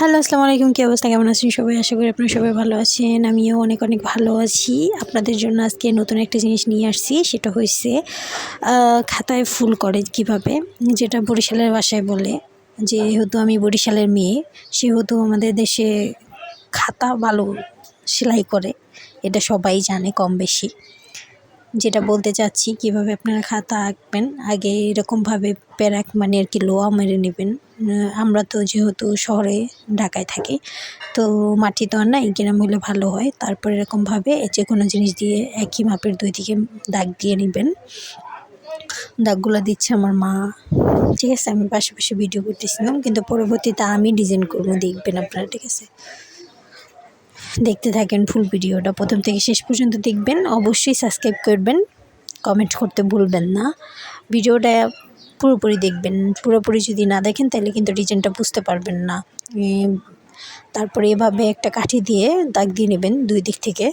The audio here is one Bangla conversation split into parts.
হ্যালো, আসসালামু আলাইকুম। কী অবস্থা? কেমন আছেন সবাই? আশা করি আপনারা সবাই ভালো আছেন। আমিও অনেক অনেক ভালো আছি। আপনাদের জন্য আজকে নতুন একটা জিনিস নিয়ে আসছি। সেটা হচ্ছে খাতায় ফুল করে কীভাবে? যেটা বরিশালের ভাষায় বলে, যেহেতু আমি বরিশালের মেয়ে, সেহেতু আমাদের দেশে খাতা ভালো সেলাই করে। এটা সবাই জানে কম বেশি যেটা বলতে চাচ্ছি, কীভাবে আপনারা খাতা আঁকবেন, আগে এরকমভাবে প্যারাক মানে আর কি লোয়া মেরে নেবেন। আমরা তো যেহেতু শহরে ঢাকায় থাকি, তো মাটি তো আর নাই গ্রাম হলে ভালো হয়। তারপর এরকমভাবে যে কোনো জিনিস দিয়ে একই মাপের দুই দিকে দাগ দিয়ে নেবেন। দাগগুলো দিচ্ছে আমার মা। ঠিক আছে, আমি পাশে পাশে ভিডিও করতেছিলাম, কিন্তু পরবর্তীতে আমি ডিজাইন করব, দেখবেন আপনারা, ঠিক আছে? দেখতে থাকেন ফুল ভিডিওটা। প্রথম থেকে শেষ পর্যন্ত দেখবেন, অবশ্যই সাবস্ক্রাইব করবেন, কমেন্ট করতে ভুলবেন না। ভিডিওটা পুরোপুরি দেখবেন, পুরোপুরি যদি না দেখেন তাহলে কিন্তু ডিজাইনটা বুঝতে পারবেন না। তারপরে এভাবে একটা কাঠি দিয়ে দাগ দিয়ে নেবেন দুই দিক থেকে।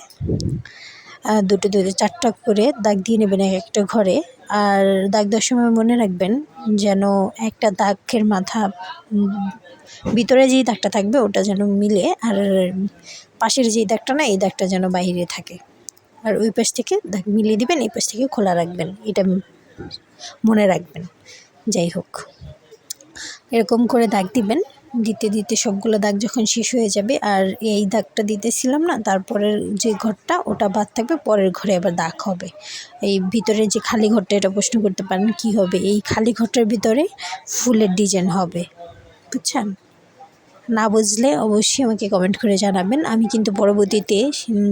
দুটো দুটো, চারটা করে দাগ দিয়ে নেবেন এক একটা ঘরে। আর দাগ দেওয়ার সময় মনে রাখবেন যেন একটা দাগের মাথা ভিতরে যেই দাগটা থাকবে ওটা যেন মিলে আর পাশের যেই দাগটা না, এই দাগটা যেন বাইরে থাকে। আর ওই পাশ থেকে দাগ মিলিয়ে দিবেন, এই পাশ থেকে খোলা রাখবেন, এটা মনে রাখবেন। যাই হোক, এরকম করে দাগ দিবেন। দিতে দিতে সবগুলো দাগ যখন শেষ হয়ে যাবে, আর এই দাগটা দিতেছিলাম না, তারপরের যে ঘরটা, ওটা বাদ থাকবে, পরের ঘরে আবার দাগ হবে। এই ভিতরে যে খালি ঘরটা, এটা প্রশ্ন করতে পারেন কি হবে? এই খালি ঘরটার ভিতরে ফুলের ডিজাইন হবে। বুঝছেন? না বুঝলে অবশ্যই আমাকে কমেন্ট করে জানাবেন। আমি কিন্তু পরবর্তীতে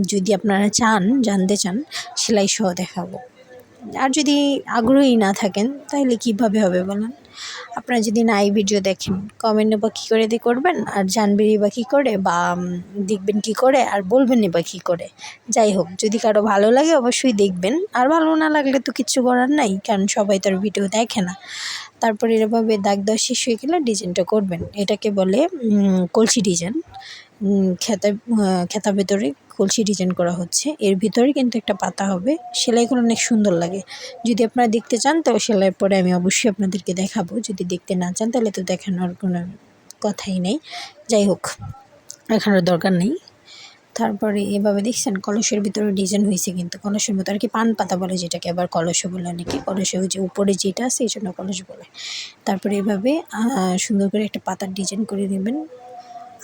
যদি আপনারা চান, জানতে চান সেলাই সহ দেখাবো। আর যদি আগ্রহী না থাকেন তাহলে কীভাবে হবে বলেন? আপনারা যদি না এই ভিডিও দেখেন কমেন্টে বা কী করে দিয়ে করবেন? আর জানবেনই বা কী করে, বা দেখবেন কী করে, আর বলবেনই বা কী করে। যাই হোক, যদি কারও ভালো লাগে অবশ্যই দেখবেন। আর ভালো না লাগলে তো কিচ্ছু করার নাই, কারণ সবাই তো আর ভিডিও দেখে না। তারপর এভাবে দাগ দেওয়া শেষ হয়ে গেলে ডিজাইনটা করবেন। এটাকে বলে কলসি ডিজাইন খেতা খেতার ভেতরে কলসি ডিজাইন করা হচ্ছে। এর ভিতরে কিন্তু একটা পাতা হবে। সেলাইগুলো অনেক সুন্দর লাগে। যদি আপনারা দেখতে চান তো সেলাইয়ের পরে আমি অবশ্যই আপনাদেরকে দেখাবো। যদি দেখতে না চান, তাহলে তো দেখানোর কোনো কথাই নেই। যাই হোক, দেখানোর দরকার নেই। তারপরে এভাবে দেখছেন, কলসের ভিতরে ডিজাইন হয়েছে কিন্তু। কলসের মতো আর কি পান পাতা বলে যেটাকে আবার কলসও বলে অনেকে। কলসে ওই যে উপরে যেটা আছে, এই জন্য কলস বলে। তারপরে এভাবে সুন্দর করে একটা পাতার ডিজাইন করে নেবেন।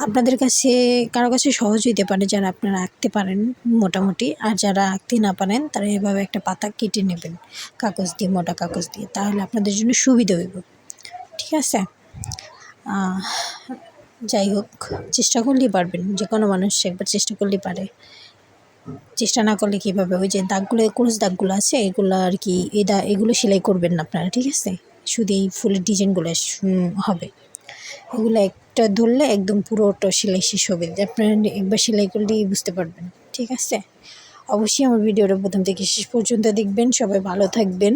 আপনাদের কাছে, কারও কাছে সহজ হইতে পারে যারা আপনারা আঁকতে পারেন মোটামুটি, আর যারা আঁকতে না পারেন তারা এভাবে একটা পাতা কেটে নেবেন কাগজ দিয়ে, মোটা কাগজ দিয়ে, তাহলে আপনাদের জন্য সুবিধা হইব। ঠিক আছে? যাই হোক, চেষ্টা করলেই পারবেন যে কোনো মানুষ একবার চেষ্টা করলেই পারে। চেষ্টা না করলে কীভাবে? ওই যে দাগগুলো ক্রোশ দাগগুলো আছে, এগুলো আর কি এই দা এগুলো সেলাই করবেন না আপনারা, ঠিক আছে? শুধু এই ফুলের ডিজাইনগুলো হবে। এগুলো একটা ধরলে একদম পুরোটা সেলাই শেষ হবে। আপনারা একবার সেলাই করলেই বুঝতে পারবেন, ঠিক আছে? অবশ্যই আমার ভিডিওটা প্রথম থেকে শেষ পর্যন্ত দেখবেন, সবাই ভালো থাকবেন।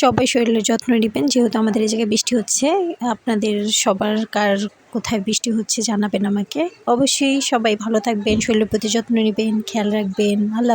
সবাই শরীরের যত্ন নেবেন, যেহেতু আমাদের এই জায়গায় বৃষ্টি হচ্ছে। আপনাদের সবার কার কোথায় বৃষ্টি হচ্ছে জানাবেন আমাকে। অবশ্যই সবাই ভালো থাকবেন, শরীরের প্রতি যত্ন নেবেন, খেয়াল রাখবেন। আল্লাহ